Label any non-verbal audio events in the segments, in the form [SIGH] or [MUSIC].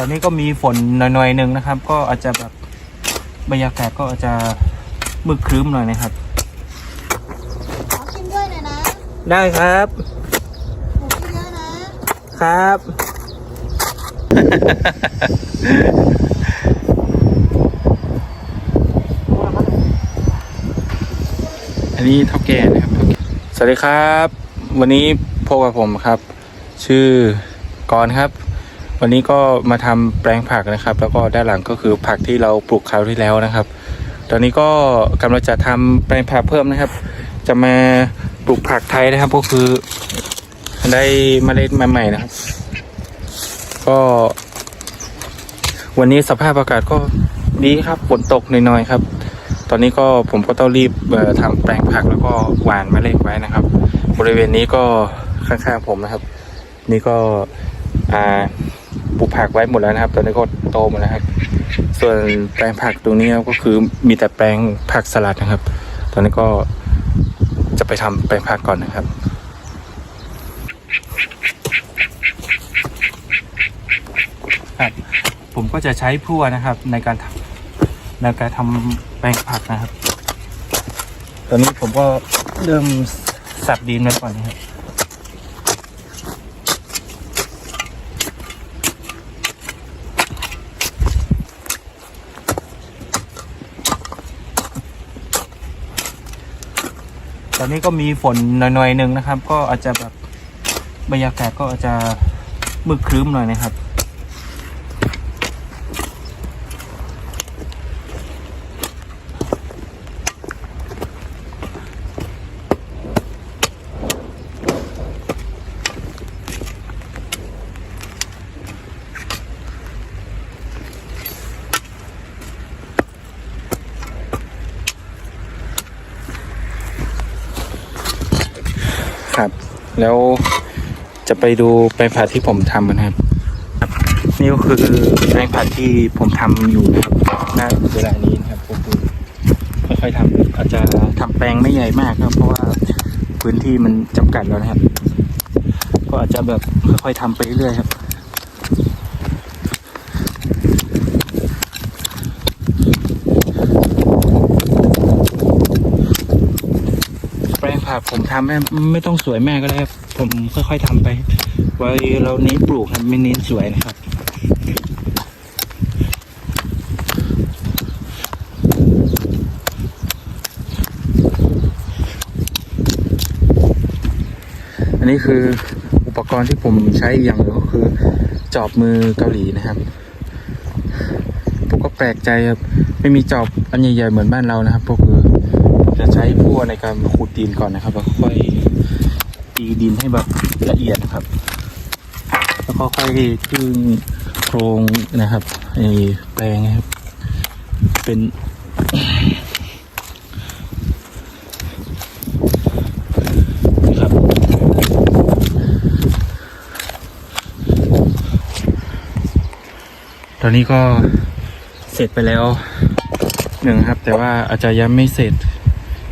ตอนนี้ก็มีฝนหน่อยๆหนึ่งนะครับ ก็อาจจะแบบบรรยากาศก็อาจจะมืดครึ้มหน่อยนะครับ ขอกินด้วยหน่อยนะได้ครับหนูกินเยอะนะครับ อันนี้เท่าแก่นะครับเท่าแก่สวัสดีครับ วันนี้พบกับผมครับ ชื่อกรณ์ครับ วันนี้ก็มาทำแปลงผักนะครับ แล้วก็ด้านหลังก็คือผักที่เราปลูกคราวที่แล้วนะครับ ตอนนี้ก็กำลังจะทำแปลงผักเพิ่มนะครับ จะมาปลูกผักไทยนะครับ ก็คือได้เมล็ดใหม่ๆนะครับ ก็ วันนี้สภาพอากาศก็ดีครับฝนตกหน่อยๆครับ ตอนนี้ก็ผมก็ต้องรีบเอ่อทำแปลงผักแล้วก็หว่านเมล็ดไว้นะครับ บริเวณนี้ก็ข้างๆผมนะครับ นี่ก็อ่า ปลูกผักไว้หมดแล้วนะครับ ตอนนี้ก็โตหมดแล้วครับ ส่วนแปลงผักตรงนี้ก็คือมีแต่แปลงผักสลัดนะครับ ตอนนี้ก็จะไปทำแปลงผักก่อนนะครับครับ ผมก็จะใช้พลั่วนะครับในการทำในการทำแปลงผักนะครับ ตอนนี้ผมก็เริ่มสับดินไว้ก่อนนะครับ ตอนนี้ก็มีฝนหน่อยๆหนึ่งนะครับ ก็อาจจะแบบบรรยากาศก็อาจจะมืดครึ้มหน่อยนะครับ ครับ แล้วจะไปดูแปลงผักที่ผมทำกันครับครับ นี่ก็คือแปลงผักที่ผมทำอยู่นะครับณเวลานี้นะครับก็คือค่อยๆทำอาจจะทำแปลงไม่ใหญ่มากครับ เพราะว่าพื้นที่มันจำกัดแล้วนะครับ ก็อาจจะแบบค่อยๆทำไปเรื่อยๆครับ แปลงผักผมทำไม่ไม่ต้องสวยแมากก็ได้ครับผมค่อยๆทำไปไว้เราเน้นปลูกครับไม่เน้นสวยนะครับอันนี้คืออุปกรณ์ที่ผมใช้อย่างหนึ่งก็คือจอบมือเกาหลีนะครับ ผมก็แปลกใจครับ ไม่มีจอบอันใหญ่ๆเหมือนบ้านเรานะครับ ก็คือ จะใช้พั่วในการขุดดินก่อนนะครับ แล้วค่อยตีดินให้แบบละเอียดนะครับ แล้วก็ค่อยดึงโครงนะครับไอ้แปลงนะครับ เป็นนะครับตอนนี้ก็เสร็จไปแล้วหนึ่งครับ แต่ว่าอาจจะยังไม่เสร็จ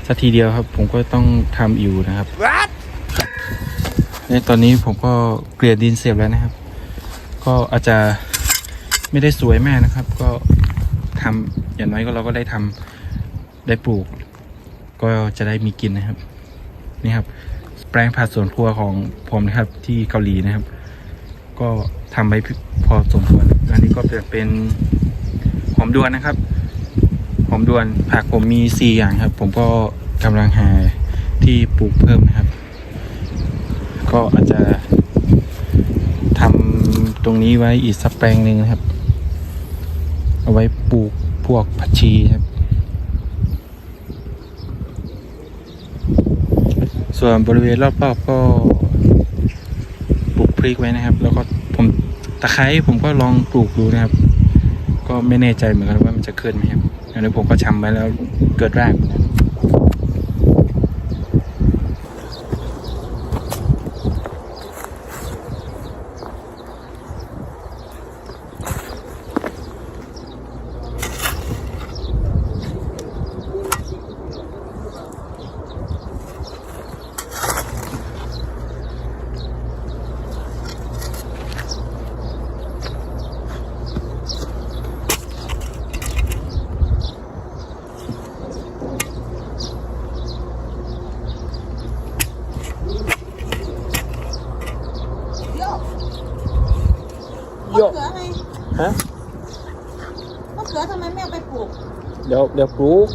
สักทีเดียวครับ ผมก็ต้องทำอยู่นะครับในตอนนี้ผมก็เกลี่ยดินเสร็จแล้วนะครับ ก็อาจจะไม่ได้สวยมากนะครับ ก็ทำอย่างน้อยก็เราก็ได้ทำได้ปลูก ก็จะได้มีกินนะครับ นี่ครับ แปลงผักสวนครัวของผมนะครับ ที่เกาหลีนะครับ ก็ทำไปพอสมควรอันนี้ก็จะเป็นหอมดวนนะครับ หอมดวนผักผมมีสี่อย่างครับ ผมก็กำลังหาที่ปลูกเพิ่มนะครับ ก็อาจจะทำตรงนี้ไว้อีกสักแปลงหนึ่งนะครับ เอาไว้ปลูกพวกผักชีครับ ส่วนบริเวณรอบๆก็ปลูกพริกไว้นะครับ แล้วก็ผมตะไคร้ผมก็ลองปลูกดูนะครับ ก็ไม่แน่ใจเหมือนกันว่ามันจะขึ้นไหมครับ อันนี้ผมก็ชำไว้แล้วเกิดแรก เอาไปปลูกเดี๋ยวเดี๋ยวปลูก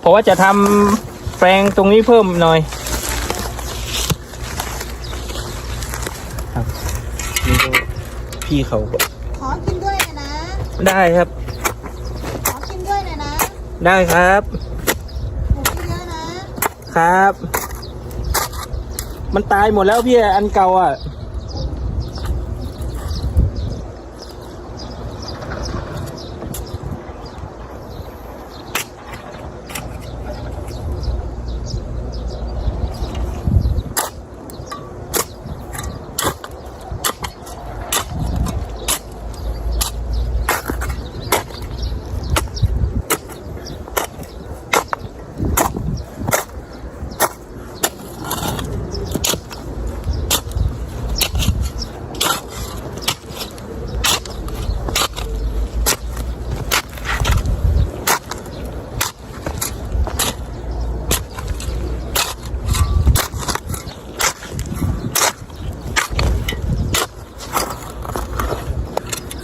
เพราะว่าจะทำแปลงตรงนี้เพิ่มหน่อยครับนี่ก็พี่เขาก็ขอกินด้วยหน่อยนะ ได้ครับ ขอกินด้วยหน่อยนะได้ครับปลูกเยอะๆนะครับ มันตายหมดแล้วพี่อันเก่าอะ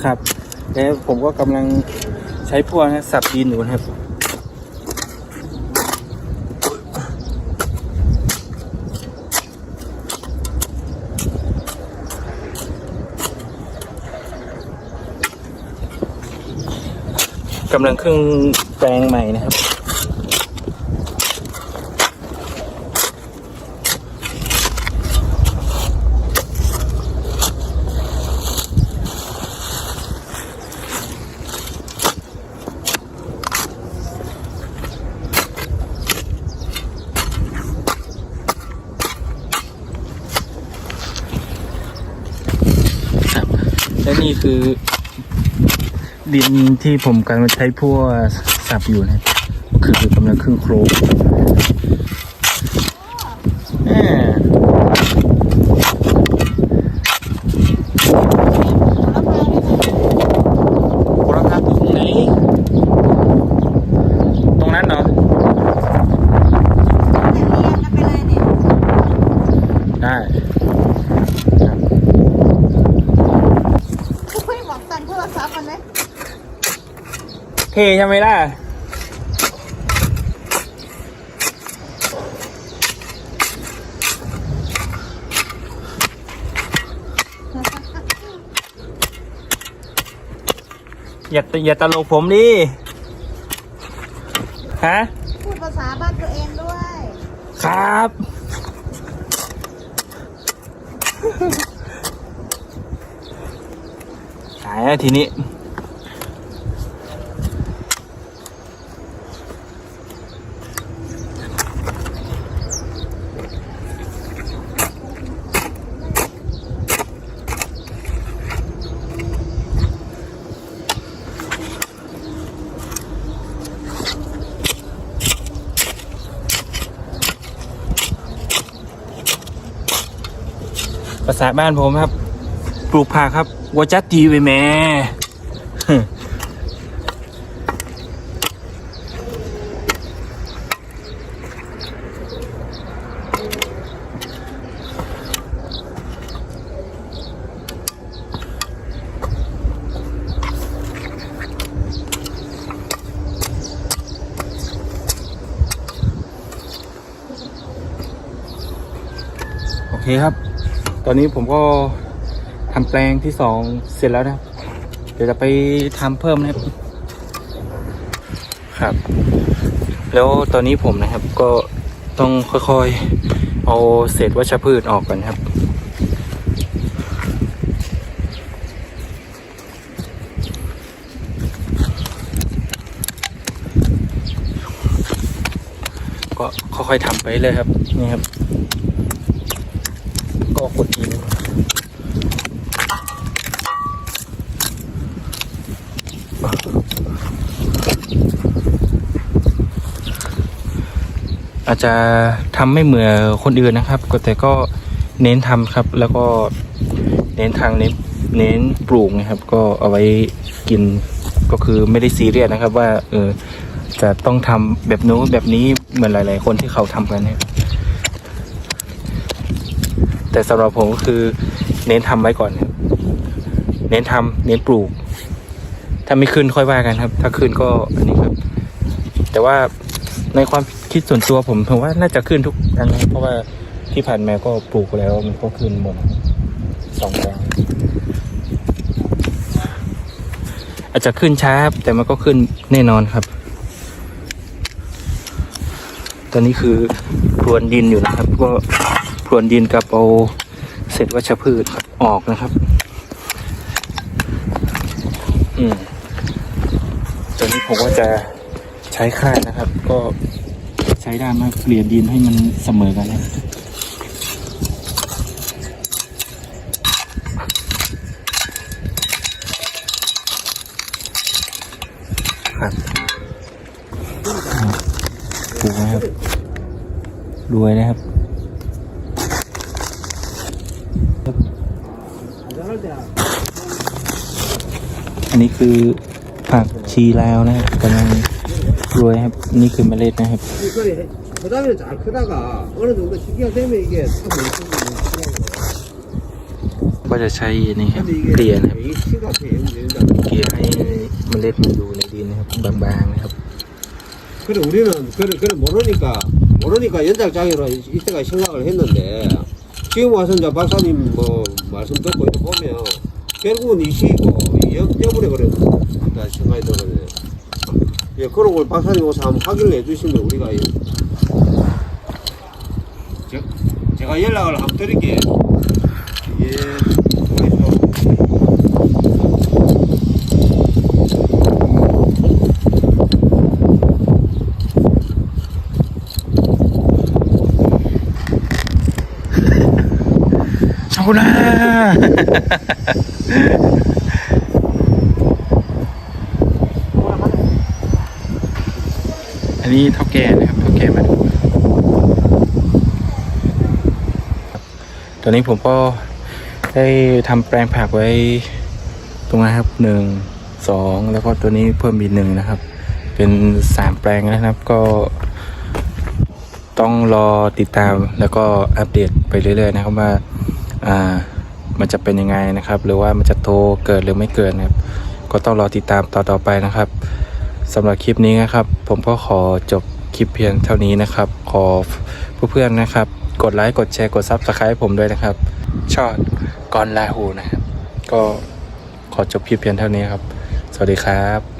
ครับ แล้วผมก็กำลังใช้พวกนะสับดินอยู่นะครับ กำลังเครื่องแปลงใหม่นะครับครับ คือดินที่ผมกำลังใช้พวกสับอยู่นะครับก็คือกำลังขึ้นโครงแหม่โหระพาปลูกตรงไหน ตรงนั้นเหรอ แต่เรียนกันไปเลยเนี่ย ได้ครับ คุย บอกตังค์โทรศัพท์มันไหมเท่ใช่ไหมล่ะอย่าอย่าตลกผมดิ ฮะ พูดภาษาบ้านตัวเองด้วย ครับ หายแล้ว ทีนี้ ภาษาบ้านผมครับ ปลูกผักครับ วัจัดดีไปแม่โอเคครับ ตอนนี้ผมก็ ทำแปลงที่สองเสร็จแล้วนะครับเดี๋ยวจะไปทำเพิ่มนะครับ ครับ แล้วตอนนี้ผมนะครับก็ต้องค่อยๆ เอาเศษวัชพืชออกก่อนนะครับก็ค่อยๆทำไปเลยครับ นี่ครับ ก็กดดิน อาจจะทำไม่เหมือนคนอื่นนะครับ ก็แต่ก็เน้นทำครับ แล้วก็เน้นทางเน้นเน้นปลูกนะครับ ก็เอาไว้กินก็คือไม่ได้ซีเรียสนะครับ ว่าเออจะต้องทำแบบนู้นแบบนี้เหมือนหลาย ๆ คนที่เขาทำกันเนี่ยแต่สำหรับผมก็คือเน้นทำไว้ก่อนครับเน้นทำเน้นปลูก ถ้าไม่ขึ้นค่อยว่ากันครับ ถ้าขึ้นก็อันนี้ครับ แต่ว่าในความ คิดส่วนตัวผมผมว่าน่าจะขึ้นทุกอันนะเพราะว่าที่ผ่านมาก็ปลูกแล้วมันก็ขึ้นหมดสองแปลงอาจจะขึ้นช้าบแต่มันก็ขึ้นแน่นอนครับ ตอนนี้คือพรวนดินอยู่นะครับ ก็พรวนดินกับเอาเศษวัชพืชออกนะครับ อืมตอนนี้ผมก็จะใช้ค่านะครับ ก็ ช้ด้านมาเปลี่ยนดินให้มันเสมอกันนะครับครับอ่าปลูกนะครับ รวยนะครับอันนี้คือผักชีลาวนะครับกำลัง 그거에 니그 말레이트 햅. 그다음에 잘 크다가 어느 정도 시기가 되면 이게 과자 차이는 햅, 그리엔 햅. 이게 하이 말레이트 요는 리는 햅, 방방 햅. 그래 우리는 그래 그래 모르니까 모르니까 연장장애로 이때가 생각을 했는데 지금 와서 이제 박사님 뭐 말씀 듣고 보면 결국은 이시고 역대문에 그래 생각이 들거든요. 예, 그런 걸 박사님 오서 한번 확인을 해주시면 우리가 이- 제, 제가 연락을 한번 드릴게요. 예, 그래서 [LAUGHS] [LAUGHS] อันนี้เท่าแก่นะครับเท่าแก่มาดูตอนนี้ผมก็ได้ทำแปลงผักไว้ตรงนั้นครับหนึ่งสองแล้วก็ตัวนี้เพิ่มอีกหนึ่งนะครับ เป็นสามแปลงนะครับก็ ต้องรอติดตามแล้วก็อัปเดตไปเรื่อย ๆ นะครับว่าอ่ามันจะเป็นยังไงนะครับ หรือว่ามันจะโตเกิดหรือไม่เกิดนะครับ ก็ต้องรอติดตามต่อต่อไปนะครับ สำหรับคลิปนี้นะครับ ผมก็ขอจบคลิปเพียงเท่านี้นะครับ ขอเพื่อนๆนะครับ กดไลค์กดแชร์กดซับสไครต์ผมด้วยนะครับ ชอดกอนลาหูนะครับ ก็ขอจบคลิปเพียงเท่านี้ครับ สวัสดีครับ